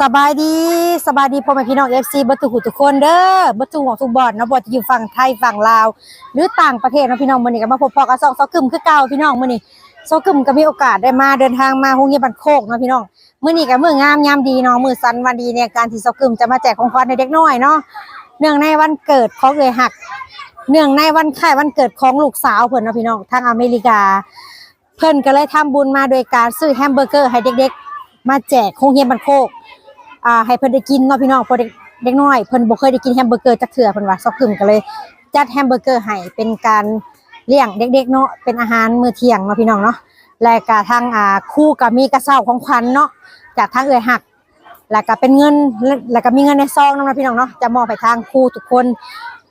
สบายดีสบายดีพ่อแม่พี่น้องเอฟซีบัตุหุทุกคนเด้อบัตุหัวทุกบอดเนาะบ่ว่าจะอยู่ฝั่งไทยฝั่งลาว หรือต่างประเทศเนาะพี่น้องมื้อนี้ก็มาพบปะกับซอกซอกกึมคือเก่าพี่น้องมื้อนี้ซอกกึมก็มีโอกาสได้มาเดินทางมาโรงเรียนบ้านโคกเนาะพี่น้องมื้อนี้ก็มื้องามยามดีเนาะมือสันวันดีในการที่ซอกกึมจะมาแจกของขวัญให้เด็กน้อยเนาะเนื่องในวันเกิดของเอยหัก เนื่องในวันคล้ายวันเกิดของลูกสาวเพิ่อนเนาะพี่น้องทางอเมริกา เพิ่อนก็เลยทำบุญมาโดยการซื้อแฮมเบอร์เกอร์ให้เด็กๆ มาแจกโรงเรียบ้านโคกอ่าให้เพิ่นได้กินเนาะพี่น้องเพอเด็กเด็กน้อยเพิ่นบ่เคยได้กินแฮมเบอร์เกอร์จักเทื่อเพิ่นว่าซอกกึมก็เลย จัดแฮมเบอร์เกอร์ให้เป็นการเลี้ยงเด็กๆเนาะเป็นอาหารมื้อเที่ยงเนาะพี่น้องเนาะและก็ทางอ่าคู่ก็มีกระเช้าของขวัญเนาะจากทางเอื้อยหักแล้วก็เป็นเงินแล้วก็มีเงินในซองนำเนาะพี่น้องเนาะจะมอบให้ทางครูทุกคน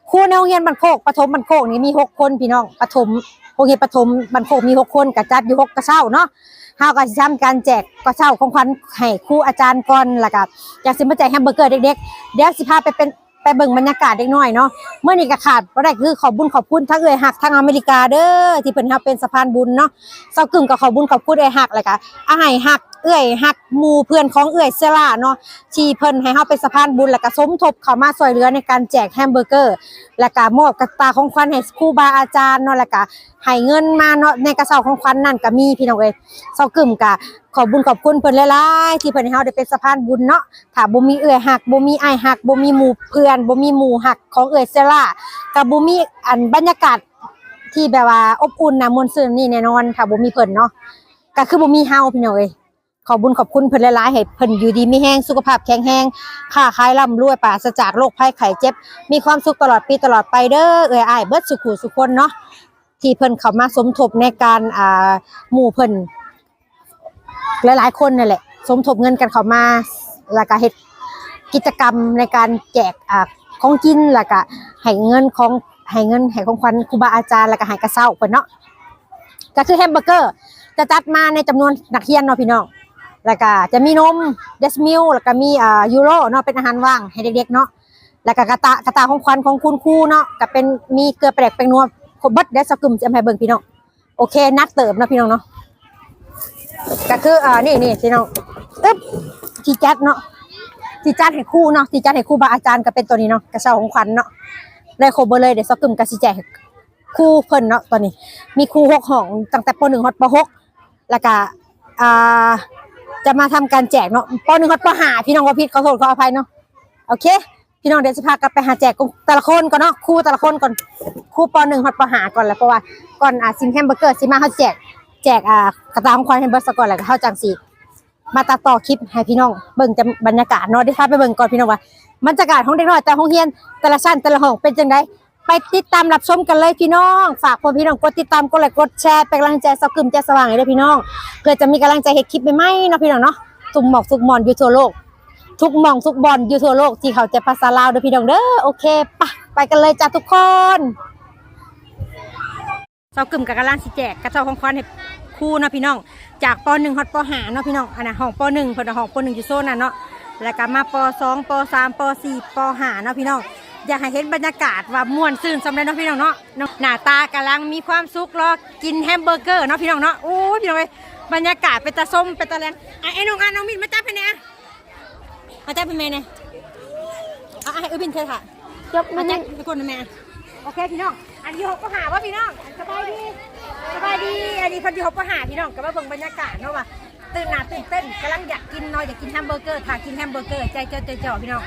ครูในโรงเรียนบ้านโคกปฐมบ้านโคกนี่มีหกคนพี่น้องปฐมโรงเรียนปฐมบ้านโคกมีหกคนก็จัดอยู่หกกระเช้าเนาะ เฮาก็สิทำการแจกกระเช้าของขวัญให้ครูอาจารย์ก่อนแล้วก็อยากสิมาแจกแฮมเบอร์เกอร์เด็กๆเดี๋ยวสิพาไปเป็นไปเบิ่งบรรยากาศเด็กน้อยเนาะเมื่อนี้ก็ขาดบ่ได้คือขอบบุญขอบคุณทั้งเอ่ยหักทั้งอเมริกาเด้อที่เพิ่นเฮาเป็นสะพานบุญเนาะเซากึ่งก็ขอบบุญขอบคุณเอ่ยหักแล้วก็อาให้หัก เอ่ยหักหมูเพื่อนของเอ่ยเซล่าเนาะที่เพิ่นให้เฮาเป็นสะพานบุญแล้วก็สมทบเข้ามาช่วยเหลือในการแจกแฮมเบอร์เกอร์ แล้วก็มอบกระตาของขวัญให้ครูบาอาจารย์เนาะแล้วก็ให้เงินมาเนาะในกระเช้าของขวัญนั่นก็มีพี่น้องเอ้ยเซากึ่มก็ขอบุญขอบคุณเพิ่นหลายๆที่เพิ่นให้เฮาได้เป็นสะพานบุญเนาะถ้าบ่มีเอื้อยหักบ่มีอ้ายหักบ่มีหมู่เพื่อนบ่มีหมู่หักของเอื้อยเซล่าก็บ่มีอันบรรยากาศที่แบบว่าอบอุ่นนะมวลซื่นนี่แน่นอนถ้าบ่มีเพิ่นเนาะก็คือบ่มีเฮาพี่น้องเอ้ย ขอบุญขอบคุณเพิ่นหลายๆให้เพิ่นอยู่ดีมีแรงสุขภาพแข็งแรงค้าขายร่ำรวยปราศจากโรคภัยไข้เจ็บ มีความสุขตลอดปีตลอดไปเด้อเอ้ยอ้ายเบิดสุขุสุขคนเนาะที่เพิ่นเข้ามาสมทบในการอ่าหมู่เพิ่นหลายๆคนนั่นแหละ สมทบเงินกันเข้ามาแล้วก็เฮ็ดกิจกรรมในการแจกอ่าของกินแล้วก็ให้เงินของให้เงินให้ของขวัญครูบาอาจารย์แล้วก็ให้กระเซ้าเพิ่นเนาะก็คือแฮมเบอร์เกอร์จะจัดมาในจำนวนนักเรียนเนาะพี่น้อง แล้วก็จะมีนมเดสมิลแล้วก็มีอ่ายูโรเนาะเป็นอาหารว่างให้เด็กๆเนาะแล้วก็กระตากระตาของควันของคุณครูเนาะก็เป็นมีเกลือแปลกแปลงนัวครบเบัดได้สกึมจะให้เบิ่งพี่น้องโอเคนัดเติมนะพี่น้องเนาะก็คืออ่านี่นี่พี่น้องอึ๊บที่จัดเนาะที่จัดให้ครู่เนาะที่จัดให้ครูบาอาจารย์ก็เป็นตัวนี้เนาะกระเช้าของขวัญเนาะได้ครบเบอร์เลยเดี๋ยวสกึมก็สิแจกครูเพิ่นเนาะตอนนี้ มีครูหกห้องตั้งแต่ป .1 ฮอดป .6 แล้วก็อ่า จะมาทำการแจกเนาะป .1 ฮอดป .5 พี่น้องว่าผิดขอโทษขออภัยเนาะโอเค พี่น้องเดี๋ยวจะพากลับไปหาแจกของแต่ละคนก่อนเนาะครูแต่ละคนก่อนครูปหนึ่งฮอดปหาก่อนแล้วเพราะว่าก่อนอ่าซิมแฮมเบอร์เกอร์ซิมาเขาแจกแจกอ่ากระตาของควายแฮมเบอร์สก่อนแล้วก็เข้าจังสีมาตัดต่อคลิปให้พี่น้องเบิ่งจะบรรยากาศเนาะได้พาไปเบิ่งก่อนพี่น้องว่าบรรยากาศของเด็กน้อยแต่ห้องเรียนแต่ละชั้นแต่ละห้องเป็นจังได ไปติดตามรับชมกันเลยพี่น้อง ฝากพ่อพี่น้องกดติดตามกดไลค์กดแชร์เป็นกำลังใจสกกึมใจสว่างให้ด้วยพี่น้องเพื่อจะมีกำลังใจเฮ็ดคลิปใหม่ๆเนาะพี่น้องเนาะตุ่มหมอกสุกหมอนอยู่ทั่วโลก ทุกหมองทุกบอลอยู่ทั่วโลกที่เขาจะภาษาลาวเด้อพี่น้องเด้อโอเคปะไปกันเลยจ้าทุกคนเซากึ่มกับกำลังสิแจกกระเจ้าของควันให้ครูเนาะพี่น้อง จากป .1 ฮอดป .5 เนาะพี่น้องอันน่ะห้องป .1 เพิ่นเอาห้องป .1 อยู่โซนน่ะเนาะแล้วก็มาป .2 ป .3 ป .4 ป .5 เนาะพี่น้อง อยากให้เห็นบรรยากาศว่าม่วนซื่นสำเร็จเนาะพี่น้องเนาะหน้าตากำลังมีความสุขรอกินแฮมเบอร์เกอร์เนาะพี่น้องเนาะโอ้พี่น้องเอ้ยบรรยากาศเป็นตาส้มเป็นตาแลนอะไอ้น้องอะน้องมินมาจับให้เนี่ยมาจับเป็นแม่เนี่ยเอาให้อุ้ยบินเธอค่ะจบมาจับเป็นคนแม่โอเคพี่น้อง อันที่หกก็หาว่าพี่น้องสบายดีสบายดี อันนี้คนที่หกก็หาพี่น้องก็มาเบิ่งบรรยากาศเนาะว่าตื่นหน้าตื่นเต้นกำลังอยากกินนอยอยากกินแฮมเบอร์เกอร์ถ่ากินแฮมเบอร์เกอร์ใจเจอใจจ่อพี่น้อง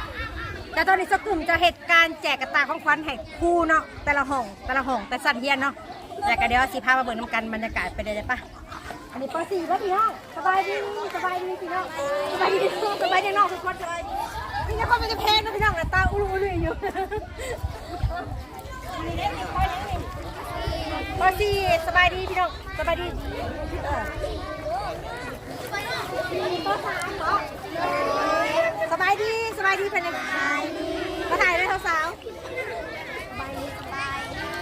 แต่ตอนนี้สกลุ่มจะเหตุการณ์แจกกระตาของขวัญให้ครูเนาะแต่ละห้องแต่ละห้องแต่สัตว์เฮียนเนาะแต่ก็เดี๋ยวสิพามาเบิ่งน้ำกันบรรยากาศไปเลยได้ปะอันนี้ป .4 ป่ะพี่น้องสบายดีสบายดีพี่น้องสบายดีสบายดีน้องทุกคนสบายดีนี่นครมันจะแพงนะพี่น้องแต่ตาอุ้ยอุ้ยอยู่ป .4 สบายดีพี่น้องสบายดีเออป .3 เนาะสบายดีสบายดีเป็นยังไงมาถ่ายเลยสาวๆ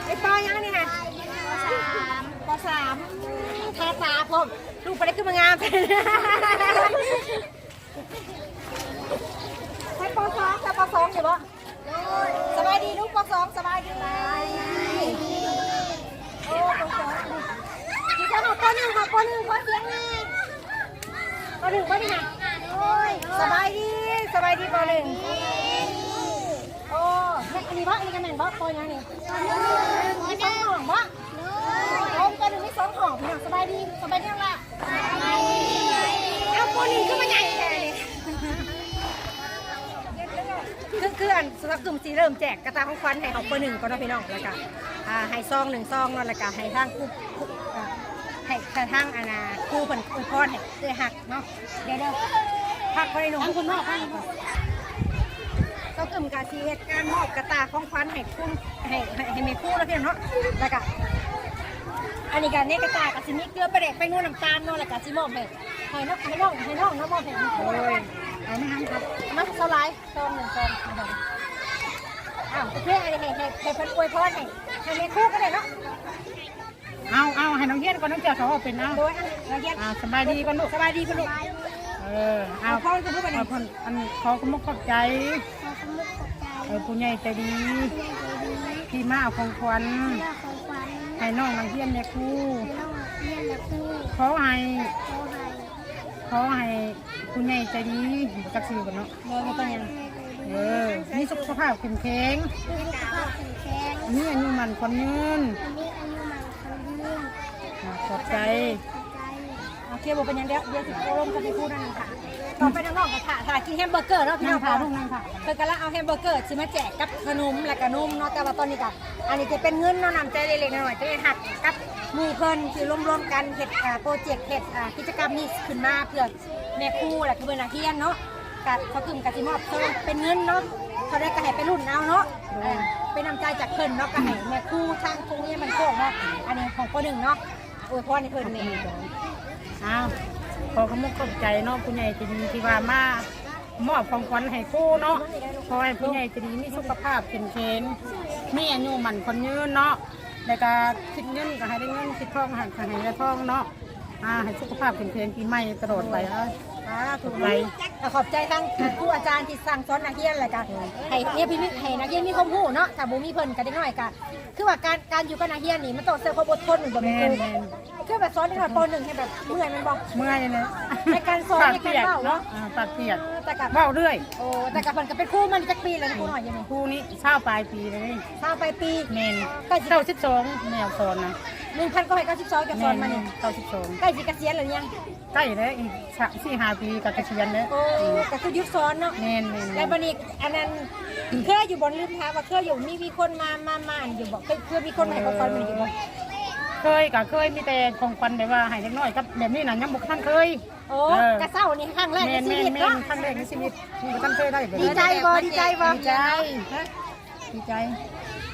ไอ้ปอยังนี่ฮะปสามทาตาผมลูกไปได้ขึ้นมางามใช่ปสองใช่ปสองเดี๋ยวบ่สบายดีลูกปสองสบายดีโอ้ปสองดีใจของปหนึ่งค่ะปหนึ่งขอเสียงหน่อยปหนึ่งปหนึ่ง บายดีปอหนึ่งโอ้แอันนี้บ้าอันนี้กันแม่นบ้าปอยังนี่มีสองห่องบ้าโอ้ปนหนึ่งมีสองห่องพี่น้อสบายดีสบายดีแล้วละเอาปอหนึ่งขึ้นมาใหญ่เลยคือคืออันสำหรับกลุ่มสีเริ่มแจกกระตาของควันให้ของปอหนึ่งก่อนนะพี่น้องแล้วก็อ่าให้ซองหนึ่งซองนั่นแหละก็ให้ทั้งคู่มให้กระทั่งอาณาคู่เป็นคู่กรณ์ให้เอื้อหักเนาะเดี๋ยวเดี๋ยว พักไปหนุ่มคุณนอกพักก่อนก็กลุ่มกาชีเหตุการมอบกระตาของควันให้คู่ให้ให้ให้เมคู่แล้วพี่น้องเนาะแล้วก็อันนี้การเนี่ยกระตากับซิมิเกลือประเด็กไปงูน้ำตาลเนาะแล้วก็ซิมอบให้ให้น้องให้น้องให้น้องเนาะมอบให้โอ้ยเอาไม่ทันครับมาเท่าไรซองหนึ่งซองนะครับอ้าวโอเคให้ให้ให้ให้เพิ่นอวยพรให้ให้แม่คู่ก็ได้เนาะเอาเอาให้น้องเฮียนก่อนน้องเจ้าเขาเอาเป็นเอาโดยอันละเอียดอ่าสบายดีก่อนลูกสบายดีคุณลูก เออเอาเอาพ่อจะพูดไปขไหนอพนอันขอขอบขอบใจเออผู้ใหญ่ใจดีที่มาเอาของขวัญให้น้องน้องเฮียนเนี่ยครูขอให้ขอให้ผู้ใหญ่ใจดีจักสิวกันเนาะโดยไม่ต้องยังเออมีสุขภาพแข็งแข็งมีอายุมันคนยืนอ่าขอบใจโอ เคบอกเป็นยังเดียวเดี๋ยวสิโอลมกันไปพูดนั่นค่ะต่อไปน้องๆกับค่ะค่ะกินแฮมเบอร์เกอร์เนาะพี่น้องค่ะลูกนั่งค่ะเพิ่นกำลังเอาแฮมเบอร์เกอร์สิมาแจกกับขนมและก็นมเนาะแต่ว่าตอนนี้ก็อันนี้จะเป็นเงินเนาะนำใจเล็กๆหน้อยๆจะได้หักกับหมู่เพิ่นที่รวมๆกันเฮ็ดโปรเจกต์เฮ็ดกิจกรรมนี้ขึ้นมาเพื่อแม่ครูและก็เพิ่นนักเรียนเนาะกัเขากึ่มกับสิมอบเพิ่นเป็นเงินเนาะเขาได้ก็ให้ไปรุ่นเอาเนาะเป็นน้ำใจจากเพิ่นเนาะก็ให้แม่ครูทางครูเนี่ยมันโคกเนาะอันนี้ของปหนึ่งเนาะอวยพรให้เพิ่นนี่ อ้าวขอขมุขอบใจเนาะผู้ใหญ่ใจดีที่ว่ามามอบของขวัญให้ครูเนาะขอให้ผู้ใหญ่ใจดีมีสุขภาพแข็งแรงมีอายุมันคนยืนเนาะแล้วก็คิดเงินก็ให้ได้เงินคิดทองห้ก็ให้ได้ทองเนาะอ่าให้สุขภาพแข็งแรงปีใหม่ตลอดไปเอ้ย ถูกไหมขอบใจทั้งครูอาจารย์ที่สั่งสอนนักเรียนอะไรกันให้เนี่ยพี่มิให้นักเรียนมีความรู้เนาะถ้าบ่มีเพิ่นก็ได้น้อยกันคือว่าการการอยู่กับนักเรียนนี่มันต้องเสียความอดทนเหมือนบ่แม่แม่นนแม่นคือแบบสอนในปหนึ่งให้แบบเมื่อยมันบ่เมื่อยเลยในการสอนปากในการเปียกเว้าเนาะเนาะอ่าปากเปียกแต่กับเว้าเรื่อยโอ้แต่กับเพิ่นก็เป็นครูมันจักปีแล้วนะครูหน่อยยังไงครูนี้เช้าปลายปีเลยทราไปปีแมนใกล้สิเก้าสิบสองแนวสอนนะ 1,992จะสอนมานี่เก้าสิบสองใกล้สิเกษียณแล้วยังใกล้แล้วอีกสามสี่ห้าปีกับเกษียณแล้วโอ้ก็คือยุคสอนเนาะแมนแมนแล้วบันนี้อันนั้นเคยอยู่บนลืมท้ามว่าเคยอยู่มีมีคนมามามาอันอยู่บอกเคยเคยมีคนมาให้เขาฟันมันอยู่บ่เคยกับเคยมีแต่ของควันแบบว่าให้เล็กน้อยกับแบบนี้นะยังบุกท่านเคยโอ้เออกระเซ้านี่ครั้งแรกแมในนชีแมนวิตแมเนาะนครั้งแรกในชีวิตบุกท่านเคยได้แบบดีนี้ใจบ่ดีใจบ่ดีใจดีใจ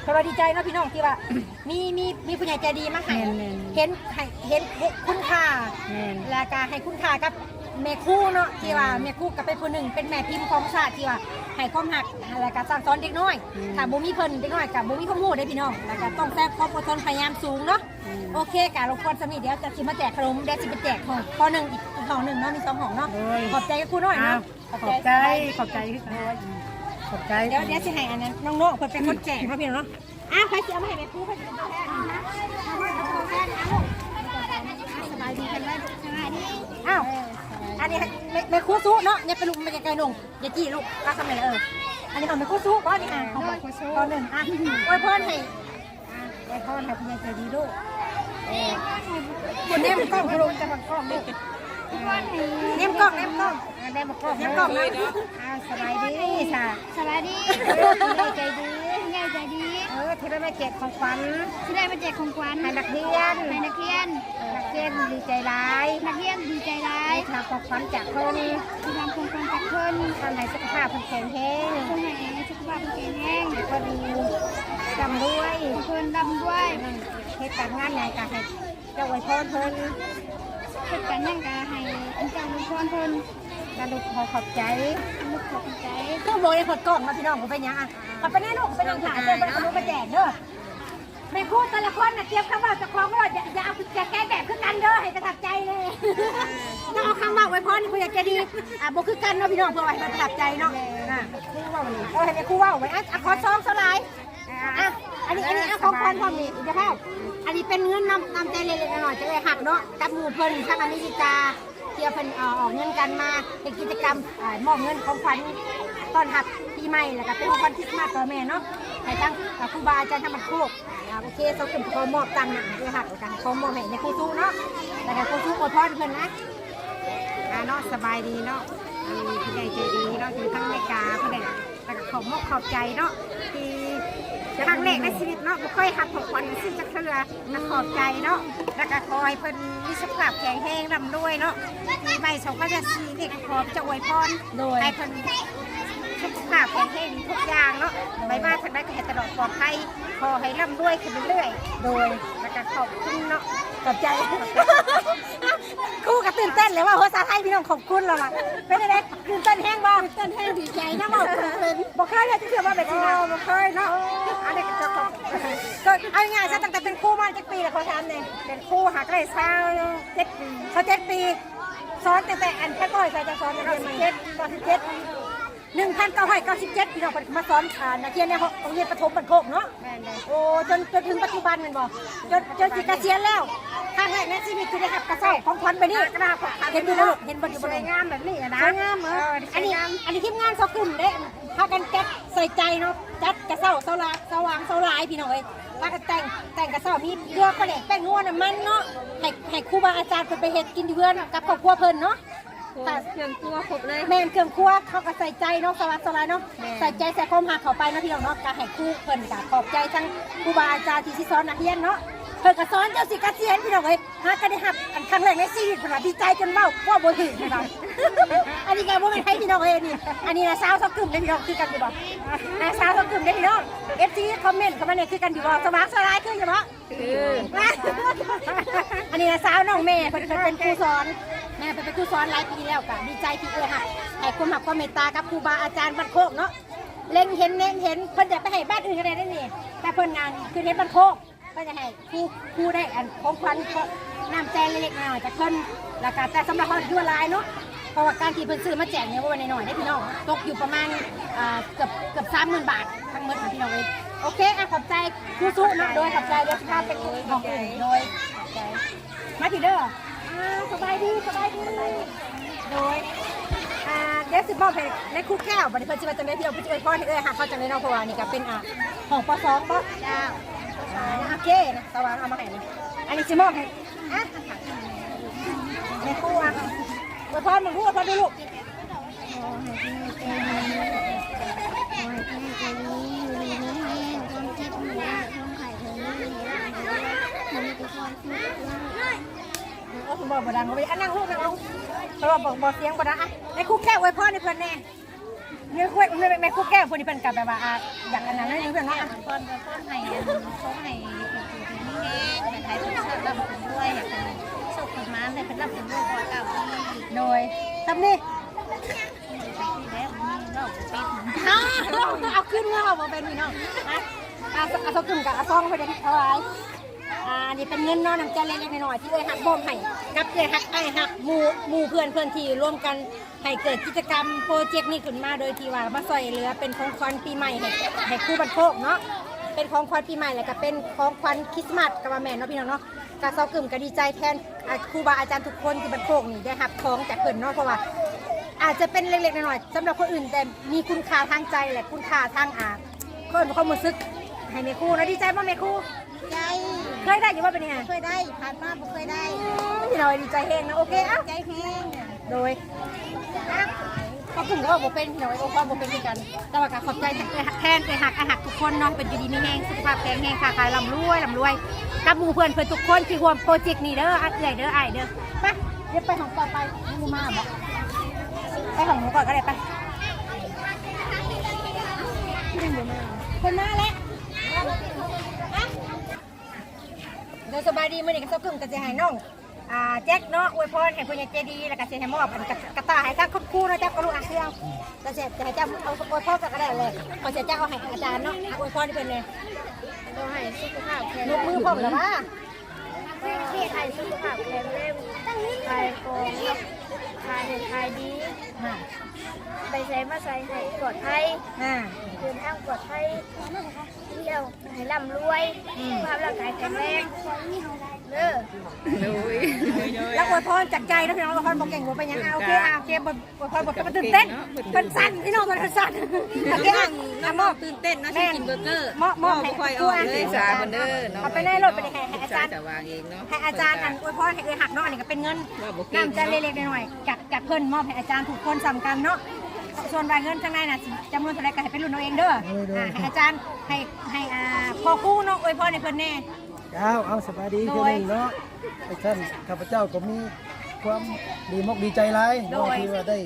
เพราะว่าดีใจเนาะพี่น้องที่ว่า มีมีมีผู้ใหญ่ใจดีมาให้แม่นแม่นเห็นให้เห็นคุณค่า แมนและก็ให้คุณค่ากับแม่ครู่เนาะที่ว่าแม่ครู่ก็เป็นผู้หนึ่งเป็นแม่พิมพ์ของชาติที่ว่าให้ความหักและก็สร้างสอนเด็กน้อยถ้าบ่มีเพิ่นเด็กน้อยก็บ่มีความรู้ได้พี่น้องแล้วก็ต้องแสดงความอดทนพยายามสูงเนาะโอเคกะรบกวนสมีเดี๋ยวจะสิมาแจกขนมเดี๋ยวสิไปแจกของปอหนึ่งอีกอีกห้องหนึ่งเนาะมีสองห้องเนาะโอ้ยขอบใจกับครูหน่อยอ้าเนาะวขอบใจขอบใจพี่โอ้ย ขอบใจเดี๋ยวเดี๋ยวสิให้อันนั้นน้องโน่เพิ่นเป็นคนแจกเนาะพี่น้องเนาะอ้าวใครสิเอามาให้แม่ครูใครสิเป็นตัวแทนนะเอามาเอาตัวแทนนะลูกสบายดีกันไหมสบายดีอ้าวอันนี้แม่แม่ครูสู้เนาะเนี่ยเป็นลูกแม่ไก่นุ่งอย่าจี้ลูกรักทำไมล่ะเอออันนี้ของแม่ครูสู้ก้อนนี่อะของแม่ครูสู้ก้อนหนึ่งอะอวยพรให้อะอวยพรให้คุณยายใจดีลูกคุณเนมกล้องคุณลุงจะมากล้องลูกเนมกล้องเนมกล้อง เนมกล้องเนมกล้องนะอ่าสบายดีค่ะสวัสดีใจดีง่ายใจดี เออที่ได้มาเก็บของขวัญที่ได้มาแจกของขวัญให้นักเรียนให้นักเรียนนักเรียนดีใจร้ายนักเรียนดีใจร้ายได้ทำของขวัญจากคนที่ทำของขวัญจากเพิ่นทำให้สุขภาพเพิ่นแข็งแรงเพิ่นให้สุขภาพเพิ่นแข็งแรงพอดีจำด้วยเพิ่นดำด้วยเฮ็ดการงานใหญ่ก็ให้เจ้าไว้พรเพิ่นเพิ่นกันยังกะให้อันเจ้าลูกพรเพิ่น กระดูกขอขอบใจลูกขอบใจเครื่องโบยขดกล่องนะพี่น้องผมเป็นยังอะขอไปแน่ลูกไปนั่งถ่ายเจอไปขนมมาแจกเด้อไม่พูดแต่ละคนนะเตรียมคำว่าจะคล้องก็อย่าอย่าเอาจะแก้แบบคือกันเด้อให้กระทับใจเลยต้องเอาคำว่าไว้พรนี่คุณอยากจะดีอะบ่คือกันเนาะพี่น้องเพื่อไว้ประทับใจเนาะอะคู่ว่าวันนี้เออให้แม่คู่ว่าไว้อะอะขอซองสลายอะอันนี้อันนี้เอาของพรพร้อมนี่เดี๋ยวพ่ออันนี้เป็นเงินนำนำใจเล็กๆน้อยๆจะได้หักเนาะกับหมู่เพิ่นทางอเมริกา เที่ยวเพิ่นเอาออกเงินกันมาเป็นกิจกรรมอ่ามอบเงินของขวัญต้อนรับปีใหม่แล้วก็เป็นของขวัญคริสต์มาสต่อแม่เนาะให้ตั้งครูบาอาจารย์ทำมันโคกอ่าโอเคเซากึ่มขอมอบตังค์นะด้วยค่ะกันขอมอบให้ในครูสู้เนาะแล้วก็ครูสู้อวยพรเพิ่นนะอ่าเนาะสบายดีเนาะอันนี้ผู้ใหญ่ใจดีเนาะอยู่ทั้งอเมกาผู้ใดแล้วก็ขอบมกขอบใจเนาะที่ ครั้งแรกในชีวิตเนาะบ่เคยรับของขวัญซึ่งจะเครือและขอบใจเนาะแล้วก็ขอให้เพิ่นมีสุขภาพแข็งแรงร่ำรวยเนาะปีใหม่2024นี่ก็ขอจะอวยพรโดย ให้เพิ่นสุขภาพแข็งแรงดีทุกอย่างเนาะไปมาทางใดก็ให้ตลอดปลอดภัยขอให้ร่ำรวยขึ้นเรื่อยๆโดยแล้วก็ขอบคุณเนาะ ขอบใจ ครู่ก็ตื่นเต้นเลยว่าภาษาไทยพี่น้องขอบคุณเราล่ะเป็นอะไรตื่นเต้นแห้งบ่ตื่นเต้นแห้งดีใจนะบ่เป็นบ่เคยเลยที่เชื่อว่าแบบนี้นะบ่เคยเนาะอันนี้ก็จะขอบก็เอาง่ายๆซะตั้งแต่เป็นครู่มาจักปีแล้วเขาทำเนี่ยเป็นครูหักเลยเศร้าเจ็ดปีเขาเจ็ดปีสอนตั้งแต่อันแค่ก้อยใส่จะสอนตั้งแต่เจ็ดตอนสิบเจ็ด หนึ่งพันเก้าร้อยเก้าสิบเจ็ดพี่น้องมาสอนอ่านักเรียนในโรงเรียนประถมบันโคกเนาะแม่นเลยโอ้จนจนถึงปัจจุบันแมันบอกจนจนสิเกษียณแล้วครั้งแรกในชีวิตที่ได้รับกระเซ้าของขวัญไปนี่กระดาษของเห็นดูลูกเห็นบนสบนวยงามแบบนี้อะนะสวยงามเหรออัอันนนี้นี้อันนี้ทีมงานเสากลุ่มเด้พากันแก๊สใส่ใจเนาะจัดกระเซ้าเสาลาเสาหวางเสาลายพี่น้องเอ้ยพากันแต่งแต่งกระเซ้ามีเรือประเด็แป้งนวลน่ะมันเนาะให้ให้ครูบาอาจารย์เพิ่นไปเฮ็ดกินอยู่เพื่อนกับครอบครัวเพิ่นเนาะ ตัดเครื่องตัวครบเลย แม่นเครื่องครัวเขาก็ใส่ใจเนาะสวัสดิ์สลายเนาะใส่ใจใส่ความหักเข้าไปเนาะพี่น้องเนาะการให้ครูเพิ่นก็ขอบใจทั้งครูบาอาจารย์ที่สิสอนนักเรียนเนาะเพิ่นก็สอนเจ้าสิเกษียณพี่น้องเอ้ยหาก็ได้หับอันครั้งแรกในชีวิตเพิ่นว่าดีใจจนเว้าว่าบ่ถึงพี่น้อง อันนี้ก็บ่แม่นให้พี่น้องเอ้ยนี่อันนี้นะสาวสกึ่มได้พี่น้องคือกันอยู่บ่นะสาวสกึ่มได้พี่น้อง FT คอมเมนต์เข้ามาเนี่ยคือกันอยู่บ่สว่างสลายคืออยู่บ่ คืออันนี้นะสาวน้องเมย์เพิ่นเพิ่นเป็นครูสอน แม่เป็นครูสอนหลายปีแล้วก็ดีใจที่เอื้อหักให้ความหักความเมตตากับครูบาอาจารย์บ้านโคกเนาะเล็งเห็นเน้นเห็นเพิ่นจะไปให้บ้านอื่นก็ได้ได้นี่แต่เพิ่นงานคือเฮ็ดบ้านโคกเพิ่นจะให้ครูครูได้อันของขวัญน้ำใจเล็กๆน้อยจากเพิ่นแล้วก็แต่สำหรับเขาทั่วหลายเนาะเพราะว่าการที่เพิ่นซื้อมาแจกเนี่ยว่าน้อยได้พี่น้องตกอยู่ประมาณเกือบเกือบ30,000บาททั้งหมดนะพี่น้องเอ้ยโอเคอะขอบใจครูสุเนาะโดยขอบใจเดี๋ยวสิพาไปคุยของอื่นโดยมาทีเด้อ สบายดีสบายดีโดยอ่าเดี๋ยวสิบอกให้ในคู่แก้วบัดนี้เพิ่นสิมาจังได๋พี่น้องเพิ่นสิไปพ่อที่เอ้ยหาเขาจังได๋เนาะเพราะว่านี่ก็เป็นอ่าของปสองบ่เจ้าโอเคนะสว่างเอามาให้นี่อันนี้สิมอบให้อะในคู่อะอวยพรมึงพูดอวยพรดูลูก ขอให้พี่ใจดีขอให้พี่ใจดีอยู่ดีมีแห้งความเจ็บหัวความไข่เธอไม่มีร่างเลยทำให้ทุกคนสุขมาก โอ้ผม บอกบดังบ่ไปอันนั่งลูกนั่งลงเพราะว่าบอกบอกเสียงบดังอะในคู่แก้วอวยพรให้เพิ่อนแน่ในคู่ในคู่แก้วเพิ่นนี่เพิ่นก็แบบว่าอะอย่ากอันนั้นให้เพิ่อนเนาะอะคนก็คนให้เขาให้ผู้ที่แห้งแต่ใครเป็นสัตว์รับผลด้วยอยากเป็นสุขประมาณแต่เป็นรับผลด้วยกว่าเก่าโดยทำนี่เอาขึ้นเงาบ่เป็นพี่น้องนะอาเอาสกุ่มกับอาซองไปเดี๋ยวนี้เท่าไหร่ อ่านี่เป็นเงินเนาะน้ำใจเล็กๆน้อยๆที่เอ้ยหักบ่มให้กับเอ้ยหักไอ้หักหมู่หมู่เพื่อนเพื่อนที่ร่วมกันให้เกิดกิจกรรมโปรเจกต์นี้ขึ้นมาโดยที่ว่ามาซอยเหลือเป็นของขวัญปีใหม่ให้ให้ครูบันโคกเนาะเป็นของขวัญปีใหม่แล้วก็เป็นของขวัญคริสต์มาสกับว่าแม่เนาะพี่น้องเนาะกาเซากึ่มก็ดีใจแทนอ่าครูบาอาจารย์ทุกคนที่บันโคกนี่ได้รับของจากเพิ่นเนาะเพราะว่า อาจจะเป็นเล็กๆน้อยๆสำหรับคนอื่นแต่มีคุณค่าทางใจและคุณค่าทางอ่าคนความรู้สึกให้เมครูนะดีใจมากเมครู ใจเคยได้อยู่ว่าเป็นยังไงเคยได้ผ่านมาบ่เคยได้พี่น้อยดีใจเฮงนะโอเคเอ้าใจแห้งโดยอะเขากลุ่มก็ว่าบ่เป็นพี่น้อยโอ้ความบ่เป็นด้วยกัน แต่ว่าก็ขอบใจแทนไปหักไอหักทุกคนเนาะเป็นอยู่ดีมีแหงสุขภาพแข็งแรงค่ะขายลำรวยลำรวยกับหมู่เพื่อนเพื่อนทุกคนที่ร่วมโปรเจกต์นี้เด้ออัดเอื่อยเด้อไอายเด้อไปเดี๋ยวไปของต่อไปหมูมาบอกไปของหมูก่อนก็ได้ไปคนมาแล้วโดยสบายดีมื่อนี้ก็สกึ่มก็จะให้น้องอ่าแจ็คเนาะอวยพรให้คุณยายเจดีแล้วก็จะให้มอบอันกระกระตายให้ทั้งคุณครูนะแจ็คก็รู้อะเครื่องแต่เสร็จจะให้เจ้าเอาอวยพรก็ได้เลยพอเสร็จเจ้าเอาให้อาจารย์เนาะอะอวยพรให้เป็นเลยขอให้สุขภาพแข็งยกมือพร้อมแล้วว่าที่ไทยสุขภาพแข็งแรงไทยโกงไทยไทยดี อ่าไปใส่มาใส่ให้ปลอดภัยอ่า เดินทางปลอดภัยเที่ยวให้ร่ำรวยสุขภาพร่างกายแข็งแรงเด้อแล้วอวยพรจากใจนะพี่น้องอวยพรบอกเก่งว่าเป็นยังไงโอเคอะโอเคบทอวยพรบอกมันตื่นเต้นมันสั่นพี่น้องมันสั่นโอเคอะอะมอบตื่นเต้นเนาะที่กินเบอร์เกอร์มอบมอบให้ค่อยออกเลยผู้อ่านสาคนเด้อเนาะเอาไปในรถไปเลยให้ให้อาจารย์จะวางเองเนาะให้อาจารย์อันอวยพรให้เอ้ยหักเนาะอันนี้ก็เป็นเงินนำใจเล็กๆน้อยๆจากจากเพิ่นมอบให้อาจารย์ถูกคนสำคัญเนาะส่วนรายเงินข้างในน่ะสิจำนวนเท่าไหรก็ให้เป็นรุ่นเอาเองเด้ออ่าให้อาจารย์ให้ให้อ่าพ่อครู่เนาะอวยพรให้เพิ่นแน่เอาเอาสบายดีโดเท่ายนึงเนาะไอ้ท่านข้าพเจ้าก็มีความดีมกดีใจหลายโดเนาะยที่ว่าได้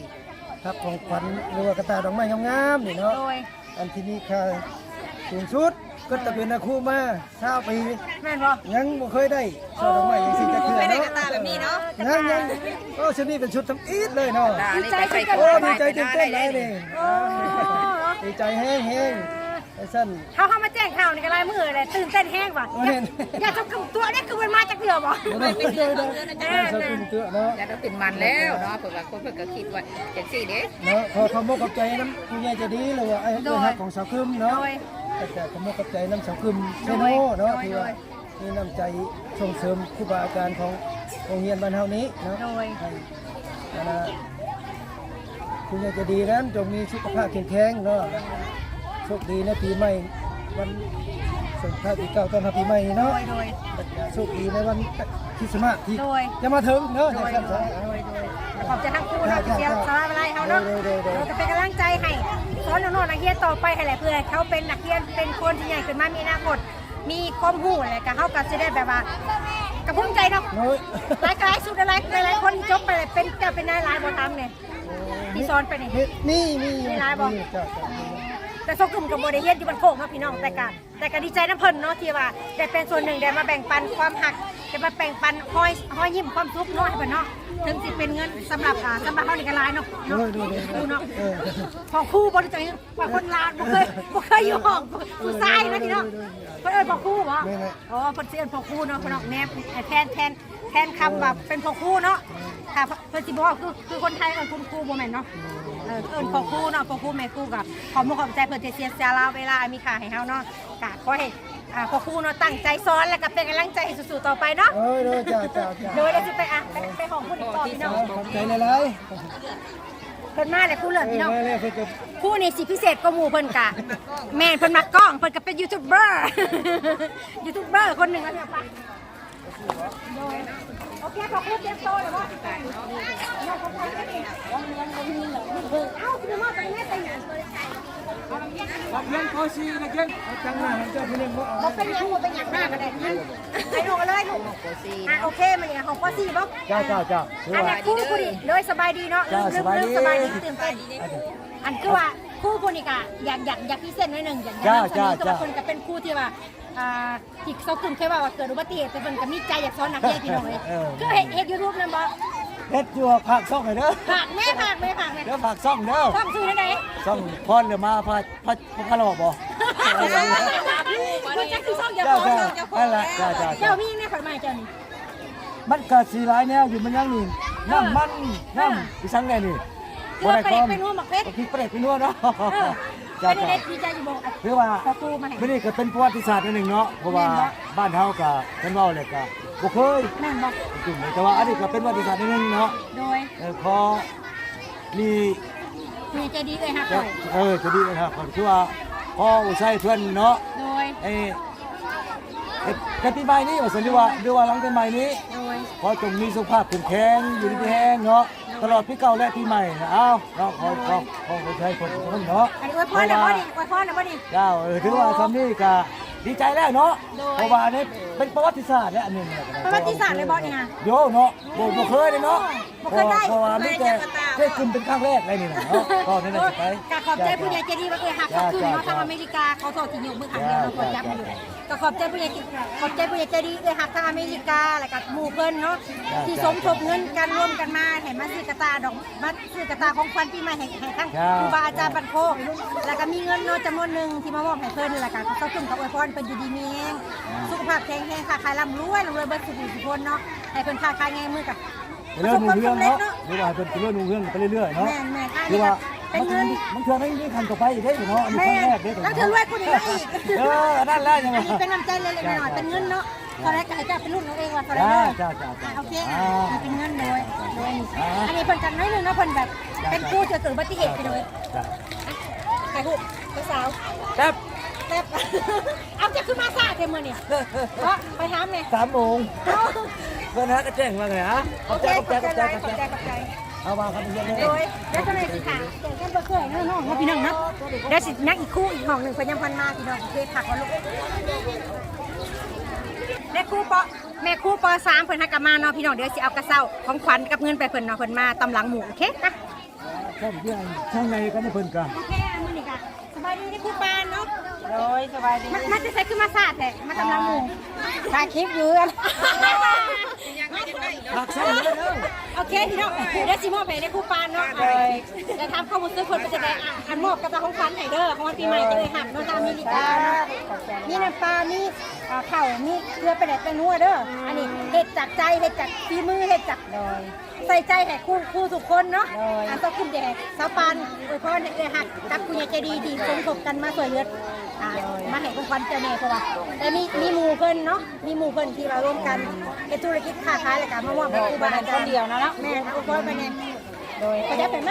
รับของขวัญหรือว่ากระตายดอกไม้งามๆนี่เนาะโดยอันที่มีค่าสูงสุด ก็จะเป็นอาคูมาเช้าปีแม่นบ่ยังบ่เคยได้ช่อดอกไม้ยังสิจะเทื่อไม่ได้เนาะกระตาแบบนี้เนาะยังยังก็ชุดนี้เป็นชุดทำอีทเลยเนาะตานี่ไปใส่โอ้ดีใจตื่นเต้นเลยนี่โอ้ดีใจแห้งๆ ไอ้สั้น เขาเข้ามาแจ้งข่าวนี่ก็ลายมือเลยตื่นเต้นแห้งว่ะโอ้อยาเห็กนอยากจะกำตัวนี่คือมันมาจากเดือบ่เด้อเด้อเด้อเด้อเด้อสกุลเตื้อเนาะแล้วเราเป็นมันแล้วเนาะเผื่อคนเผื่อก็คิดว่าจังสี่เด้เนาะขอขอบคุณขอบใจน้ำผู้ใหญ่ใจะดีเลยว่าไอ้เรื่องของสาวคึมเนาะโดยแต่ขอบคุณขอบใจน้ำสาวคึมเซโนเนาะที่ว่ามีน้ำใจส่งเสริมครูบาอาจารย์ของโรงเรียนบ้านเฮานี้เนาะโดย ให้อ่าผู้ใหญ่ใจะดีนั้นจงมีสุขภาพแข็งแรงเนาะ โชคดีในปีใหม่วันสงท้ายปีเก่าต้อนรับปีใหม่โดเนาะยโดย โชคดีในวันคริสต์มาสที่โดย จะมาถึงเนาะโดในยขั้นโดตอนยโดยโดยขอบใจทั้งคู่นะที่เสียสละเวลาให้เขาเนาะโดยโดยโดยเราจะเป็นกำลังใจให้สอนน้องๆนักเรียนต่อไปให้แหละเพื่อให้เขาเป็นนักเรียนเป็นคนที่ใหญ่ขึ้นมามีอนาคตมีความรู้อะไรก็เขาก็จะได้แบบว่ากระพุ่มใจเนาะน้อยหลายกายสุดหลายหลายคนจบไปเลยเป็นเจ้าเป็นนายหลายบ่ทำเนี่ยที่สอนไปนี่ นี่มีอยู่มีหลายบ่มีจ้ะจ้ะมี แต่โซกึมกับโบได้เฮียนอยู่บนโคกเนาะพี่น้องแต่กะแต่กะดีใจน้ำเพิ่นเนาะที่ว่าได้เป็นส่วนหนึ่งได้มาแบ่งปันความหักได้มาแบ่งปันห้อยห้อยยิ้มความทุกข์เนาะให้เพิ่นเนาะถึงสิเป็นเงินสำหรับอ่าสำหรับเฮานี่ก็หลายเนาะโดเนาะยโดยโดยดูเนาะเออพอครู่บ่รู้จักว่าคนลาวบ่เคยบ่เคยอยู่ห้องผู้ชายนะพี่น้องเพิ่นเอิ้นพ่อครู่บ่แม่นแหละอ๋อเพิ่นสิเอิ้นพ่อครู่เนาะเพิ่นออกแนบแทนแทนแทนคำแบบเป็นพ่อครู่เนาะค่ะเพิ่นสิบอกว่าคือคือคนไทยเอิ้นคุณครูบ่แม่นเนาะ เออเอิญพอคู่เนาะพอคู่แม่คู่กับขอมุขขอบใจเพื่อนเทเซียเสียลาเวลามีค่าให้เฮาเนาะกะขอให้อ่าพอคู่เนาะตั้งใจซ้อนแล้วก็เป็นกำลังใจให้สู้ๆต่อไปเนาะเออโดยจ้าจ้าจ้าโดยเราจะไปอะไปไปห้องผู้ติดต่อพี่น้องขอบใจหลายเพิ่นมาเลยคู่เลิศๆเอพี่อน้องแม่ๆเพิ่นก็คู่นี่สิพิเศษก็หมู่เพิ่นกะ แม่นเพิ่นมักกล้องเพิ่นก็เป็นยูทูบเบอร์ ยูทูบเบอร์คนหนึ่งแล้วเนี่ย ไปโดยโอเคพอคู่เตรียมโตเลยว่าน้องเขาไปไม่ได้เอ้าพี่น้องไปแม่ไปไหนรับเงินขอซีนะเงินเอาจังหน้าของเจ้าพี่นึงบ่เอาบ่เป็นหยังบ่เป็นหยังหน้าก็ได้ไปดูกันเลยลูกอะโอเคมันเนี่ยของป้าซี่บ่จ้าจ้าจ้าออันว่านี้คู่คู่ดิเลยสบายดีเนาะลืจ้ามลืมสบายดีลืมสบายดีตื่นเต้นอันคือว่าคู่ผู้นี่กะอยากอยากอยากพิเศษหน่อยหนึงอยากอยากจ้านำเสนอจ้าตัวเพิ่นก็เป็นคู่ที่ว่า อ่าที่เขากลุ่มแค่ว่าเกิดอุบัติเหตุแต่เพิ่นก็มีใจอยากสอนนักเรียนพี่น้องเลยคือเฮ็ดเฮ็ด YouTube นั่นบ่เฮ็ดอยู่ภาคซ่องให้เด้อผากแม่ผากแม่ผากแม่เด้อภาคซ่องเด้อต้องซื้อได้ไหนซ่องพรเดี๋ยวมาพระพระพระหลอกบ่คนจักสิซ่องอย่าจ้าบอกจ้านั่นแหละจ้าจ้าเจ้ามีแม่ข่อยมาเจ้านี่มันก็สีหลายแนวอยู่มันยังนี่น้ำมันน้ำอีสังแน่นี่คือว่าไปเป็นหัวหมักเพชรคิดประเด็นเป็นนัวเนาะไป จ้าได้จ้าเด็ดดีใจอยู่บ่คือว่าขอตู้มาให้ไม่นี่ก็เป็นประวัติศาสตร์อันหนึ่งเนาะเพราะว่าบ้านเฮาก็เป็นเว้าเลยก็บ่เคยแม่นบ่จริงๆแต่ว่าอันนี้ก็เป็นประวัติศาสตร์อันหนึงเนาะโดยเออขอมีมีใจดีเลยฮะเออเออจะดีนะครับก็คือว่าพ่ออุชัยเพื่อนเนาะโดยไอ้ไอ้ กันปีใหม่นี้ว่าสันดีว่าดีว่าหลังปีใหม่นี้โดย ขอจงมีสุขภาพแข็งแรงอยู่ดีมีแห้งเนาะตลอดปีเก่าและปีใหม่นะอ้าวเนาะขอขอขออุชัยคนคนเนาะอันนี้อวยพรนะบ่ดิอวยพรนะบ่ดิเจ้าเออถือว่าทำนี่ก็ ดีใจแล้วเนาะโดย เพราะว่าอันนี้เป็นประวัติศาสตร์และอันหนึงเนี่ยประวัติศาสตร์เลยบ่นี่ฮะโยเนาะบ่บ่เคยเลยเนาะบ่เคยได้เพราะว่านี่แต่ได้กินเป็นครั้งแรกเลยนี่นะเนาะก็นั่นน่ะสิไป กขอบใจผู้ใหญ่ใจดีว่าเออหักเขาคืนเนาะทางอเมริกาเขาโทษที่อยู่มือขังเดียวเรากดยับอยู่ก็ขอบใจผู้ใหญ่ขอบใจผู้ใหญ่ใจดีเออหักทางอเมริกาแล้วก็หมู่เพิ่นเนาะที่สมทบเงินกันร่วมกันมาให้มาซื้อกระตาดอกมาซื้อกระตาของขวัญปีใหม่ให้ให้ทั้งครูบาอาจารย์บรรโคกแล้วก็มีเงินเนาะจำนวนหนึงที่มามอบให้เพิ่นแล้วก็เขาขึ้นกับอวยพรเพิ่นอยู่ดีมีแรงสุขภาพแข็งแรงค้าขายร่ำรวยร่ำรวยเบิดสุขสุขคนเนาะให้เพิ่นค้าขายง่ายมือกับเรื่องนุ่งเรื่องเนาะหรือว่าเป็นเรื่องนุ่งเรื่องไปเรื่อยๆเนาะแม่นแม่นอะหรือว่าเป็นเงินมันชวนให้นี่คันต่อไปอีกได้อยู่เนาะอันนี้แม่ครั้งแรกได้แล้วเธอรวยคนนี้อีกเออนั่นแหละยังไงอันนี้เป็นน้ำใจเล็กๆน้อยๆเป็นเงินเนาะตอนแรกก็ให้เจ้าเป็นรุ่นเอาเองว่าตอนแรกจ้าเด้อจ้าจ้าอะโอเคอ่าอะเป็นเงินเลยโดยอันนี้เพิ่นกันน้อยหนึงเนาะเพิ่นแบบเป็นผู้เจอเกิดอุบัติเหตุไปเลยจ้าใครพูดพี่สาวแป๊บแซ่บ เอาจะขึ้นมาซ่าเต็มมือนี่เพราะไปถามเลยสามโมงเพื่อนฮะก็แจ้งมาไงฮะขโออบเคใจขอบขใจอบขอบใจใจขขออบบใจใจขอบใจเอามาครับเพื่อนโดยเดี๋ยวจะเลยสิค่ะเดี๋ยวกันเบอร์เกอร์น้องๆมาพี่น้องเนาะเดี๋ยวสินักอีกคู่อีกห้องหนึ่งเพิ่นยังพันมาพี่น้องโอเคผักก่อนลูกแม่ครู่ปอแม่ครู่ปอสามเพิ่นให้กลับมาเนาะพี่น้องเดี๋ยวสิเอากระเซ้าของขวัญกับเงินไปเพิ่นเนาะเพิ่นมาตำหลังหมูโอเคนะ ช่องที่ช่างในก็ไม่เพิ่นกัน โอเคมื้อนี้ก็สบายดีที่ครู่ปานเนาะ โดยสบายดีมันมันจะใช้ขึ้นมาซาดแท้มาตำลังหมูถ่ายคลิปอยู่กันหักช่องเลยเนาะโอเคพี่น้องเดี๋ยวสิมอบให้ได้ครู่ปานเนาะเลยจะทำข้อมูลซื้อคนไปจะได้อะอันมอบกับตาของขวัญให้เด้อของวันปีใหม่จะเลยหักเนาะตามอเมริกาเนาะมีน้ำปลามีอ่าข้าวมีเกลือไปแดดไปนัวเด้ออันนี้เห็ดจากใจเห็ดจากฝีมือเห็ดจากโดยใส่ใจให้คู่คู่ทุกคนเนาะโดยอันต้องคุ้มใจให้สาวปานอวยพรให้เอ้ยหักกับคุณยายใจดีที่สมทบกันมาสวยเลือด อ่ามาให้ของขวัญเจ้าแม่เพราะว่าแต่มีมีหมู่เพิ่นเนาะมีหมู่เพิ่นที่มาร่วมกันเป็นธุรกิจค้าขายแล้วก็มามอบให้ครูบาอาจารย์คนเดียวนะเนาะ แม่เอาพรไปเนี่ยโดยขอจับเป็นไหม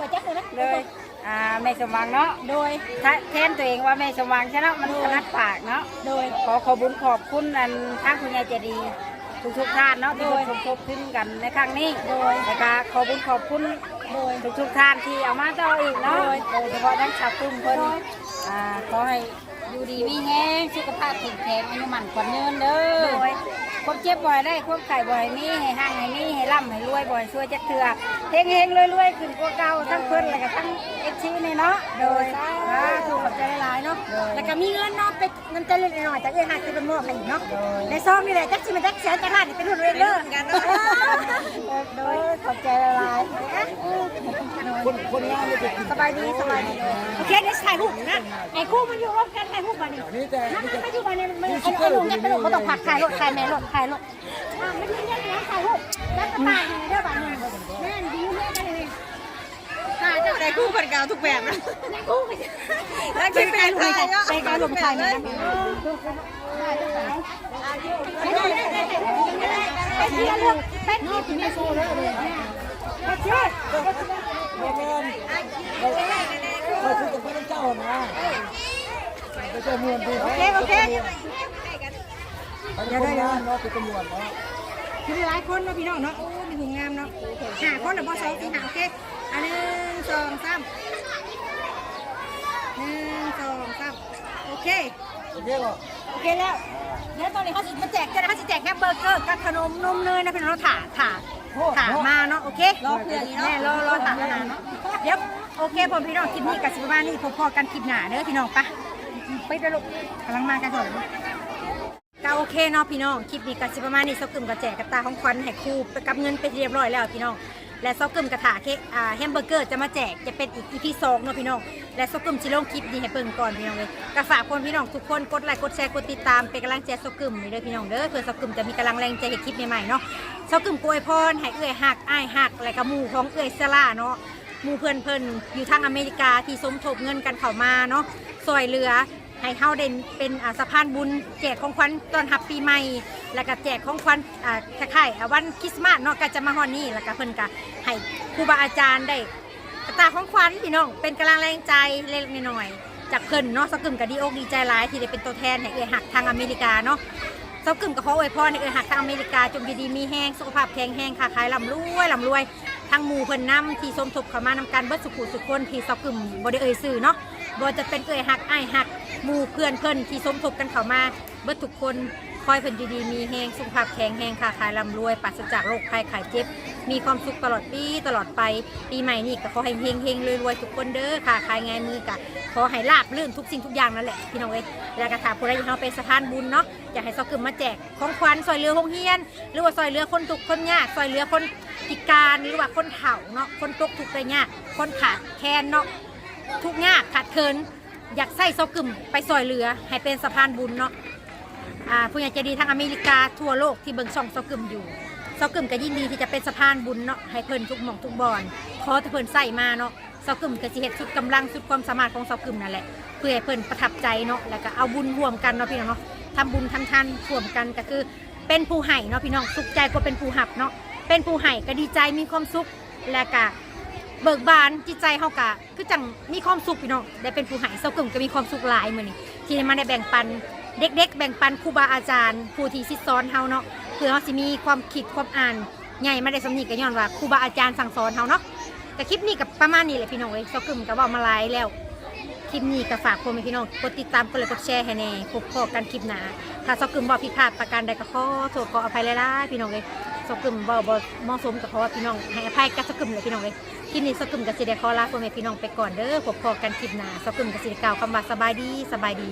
ขอจับเป็นไหมเลยอ่าแม่สมหวังเนาะโดย ถ้าแทนตัวเองว่าแม่สมหวังใช่เนาะมันถนัดปากเนาะโดย ขอขอบุญขอบคุณอันทางคุณยายเจดี ทุกทุกๆท่านเนาะที่ร่วมสมทบทุนกันในครั้งนี้โดยแล้วก็ขอบุญขอบคุณโดย ทุกทุกๆท่านที่เอามาต่ออีกเนาะโดยเฉพาะทั้งชาวกลุ่มเพิ่นอ่าขอให้อยู่ดีมีแห้งสุขภาพแข็งแรงอายุมันขวัญยืนเด้อ ความเจ็บบ่อยได้ความไข่บ่อยมีให้ห่างให้มีให้ร่ำให้รวยบ่อยช่วยจักเถื่อเฮงเฮงๆรวยๆขึ้นกว่าเก่าทั้งเพิ่นแล้วก็ทั้งเอฟซีนี่เนาะโดยอ่าถูกขอบใจหลายๆเนาะแล้วก็มีเงินเนาะเป็นน้ำใจเล็กๆน้อยๆจากเอ้ยหักที่เป็นมอบให้อีกเนาะในซองนี่แหละจักสิมันจักแสนจักล้านนี่เป็นรุ่นเองเด้อกันเนาะโดยขอบใจละลายคนคนงานเลยจะกินสบายดีสบายดีโอเคเดี๋ยวถ่ายรูปนะไอ้คู่มันอยู่ร่วมกันถ่ายรูปมานี่นี่แต่มันนี่แต่ไม่อยู่มาเนี่ยมันไอ้ไอ้ลุงเนี่ยเป็นลุงเขาต้องผักถ่ายรถถ่ายแม่รถถ่ายรถอ่าไม่ได้เนี่ยนะถ่ายรูปแล้วก็ตายในเด้อบ้านเนี่ยแม่ดีแม่กันเลยถ่ายเจ้าได้คู่คนเก่าทุกแบบนะในคู่ไปแล้วคิดเป็นลุงถ่ายไปการลุงถ่ายเนี่ยเป็นที่เลือกเป็นที่ที่ไม่สู้เลยเป็นที่โมเมนเราคุยกับพระเจ้านะพระเจ้ามวลดูโอเคโอเค พระเจ้ามวลเนาะเป็นตำรวจเนาะคือหลายคนเนาะพี่น้องเนาะโอ้มีหุ่งงามเนาะหาคนเดี๋ยวบอสองสี่หาโอเคอันหนึ่งสองสามหนึ่งสองสามโอเคโอเคป่ะโอเคแล้วเดี๋ยวตอนนี้เขาสิมาแจกกันนะเขาสิแจกแค่เบอร์เกอร์กับขนมนมเนยนะพี่น้องถาถาถามาเนาะโอเครอเพื่อนนี่เนาะแม่รอรอถาขนาดเนาะเดี๋ยวโอเคผมพี่น้องคลิปนี้กับสิบบ้านนี่พอๆกันคลิปหน้าเด้อพี่น้องปะไปเด้อลูกกำลังมากันเถอะ ก็โอเคเนาะพี่น้องคลิปนี้กับสิประมาณนี้ซากึ่มกับแจกกระตาของขวัญให้ครูไปกับเงินไปเรียบร้อยแล้วพี่น้องและซอกกึมกระถาเคอ่าแฮมเบอร์เกอร์จะมาแจกจะเป็นอีกอีพีสองเนาะพี่น้องและซอกกึมจิลงคลิปดีให้เบิ่งก่อนพี่น้องเลยก็ฝากคนพี่น้องทุกคนกดไลค์กดแชร์กดติดตามเป็นกำลังใจซอกกึมนี่เด้อพี่น้องเด้อเพื่อซอกกึมจะมีกำลังแรงใจให้คลิปใหม่ๆเนาะซอกกึมกวยพรให้เอื้อยหักอ้ายหักและก็หมู่ของเอื้อยสลาเนาะหมู่เพื่อนเพิ่นอยู่ทางอเมริกาที่สมทบเงินกันเข้ามาเนาะซอยเรือ ให้เฮาเด่นเป็นสะพานบุญแจกของขวัญตอนรับปีใหม่ แล้วก็แจกของขวัญอ่าคล้ายๆวันคริสต์มาสเนาะก็จะมาฮอดนี่แล้วก็เพิ่นก็ให้ครูบาอาจารย์ได้ตาของขวัญพี่น้องเป็นกำลังแรงใจเล็กน้อยจากเพิ่นเนาะสกึมก็ดีโอกดีใจหลายที่ได้เป็นตัวแทนให้เอหักทางอเมริกาเนาะสกึมก็ขออวยพรให้เออหักทางอเมริกาจงอยู่ดีมีแห้งสุขภาพแข็งแรงค้าขายร่ำรวยร่ำรวย ทั้งหมู่เพิ่นนํที่สมทบเข้ามานำการเบิดสุขุสุขคนที่สกึมบ่ได้เอ่ยชื่อเนาะบ่จะเป็นเอ่ยหักอ้ายหักหมู่เพื่อนเพิ่นที่สมทบกันเข้ามาเบิดทุกคนคอยเพิ่นอยู่ดีมีแหงสุขภาพแข็งแรงค้าขายร่ำรวยปราศจากโรคภัยไข้เจ็บ มีความสุขตลอดปีตลอดไป ปีใหม่นี้ก็ขอให้เฮงเฮงรวยๆทุกคนเด้อค่ะขายงายมือกะขอให้ลาบลื่นทุกสิ่งทุกอย่างนั่นแหละพี่น้องเอ้ยแล้วก็ถามผู้ใดที่เขาเป็นสะพานบุญเนาะอยากให้ซอกกึมมาแจกของขวัญซอยเรือหงเฮียน หรือว่าซอยเรือคนทุกข์คนยากซอยเรือคน พิการหรือว่าคนเฒ่าเนาะคนตกทุกข์ได้ยากคนขาดแคลนเนาะทุกข์ยากขาดเคินอยากใส่ซอกกึ่มไปซอยเรือ ให้เป็นสะพานบุญเนาะอ่าผู้ใหญ่ใจดีทั้งอเมริกาทั่วโลกที่เบิ่งช่องซอกกึ่มอยู่ซอกกึ่มก็ยินดีที่จะเป็นสะพานบุญเนาะให้เพิ่นทุกหม่องทุกบอนขอแต่เพิ่นใส่มาเนาะซากึมก็สิเฮ็ดสุดกำลังสุดความสามารถของซากึมนั่นแหละเพื่อให้เพิ่นประทับใจเนาะแล้วก็เอาบุญร่วมกันเนาะพี่น้องเนาะทำบุญทำทานร่วมกันก็คือเป็นผู้ให้เนาะพี่น้องสุขใจกว่าเป็นผู้หับเนาะ เป็นผู้ให้ก็ดีใจมีความสุขและก็เบิกบานจิตใจเฮากะคือจังมีความสุขพี่น้องได้เป็นผู้ให้เซากึมก็มีความสุขหลายมื้อนี้ที่มาได้แบ่งปันเด็ก ๆ แบ่งปันครูบาอาจารย์ ผู้ที่สิสอนเฮาเนาะเพื่อเฮาสิมีความคิดความอ่านใหญ่มาได้สำนีก็ย้อนว่าครูบาอาจารย์สั่งสอนเฮาเนาะแต่คลิปนี้กับประมาณนี้แหละพี่น้องเอ้ยเซากึมก็เว้ามาหลายแล้วคลิปนี้ก็ฝากพ่อแม่พี่น้องกดติดตามกดไลค์กดแชร์ให้แน่พบพอกันคลิปหน้าถ้าสกึมบอกผิดพลาดประการใดก็ขอโทษขออภัยหลายๆพี่น้องเลย สกุมบอกบ่เหมาะสมกับเพราะว่าพี่น้องให้อภัยกับสกุมเลยพี่น้องเลยที่นี่สกุมกับสิเด้ขอลาพ่อแม่พี่น้องไปก่อนเด้อพบพอกันคลิปหน้าสกุมกับสิเดกล่าวคำว่าสบายดีสบายดี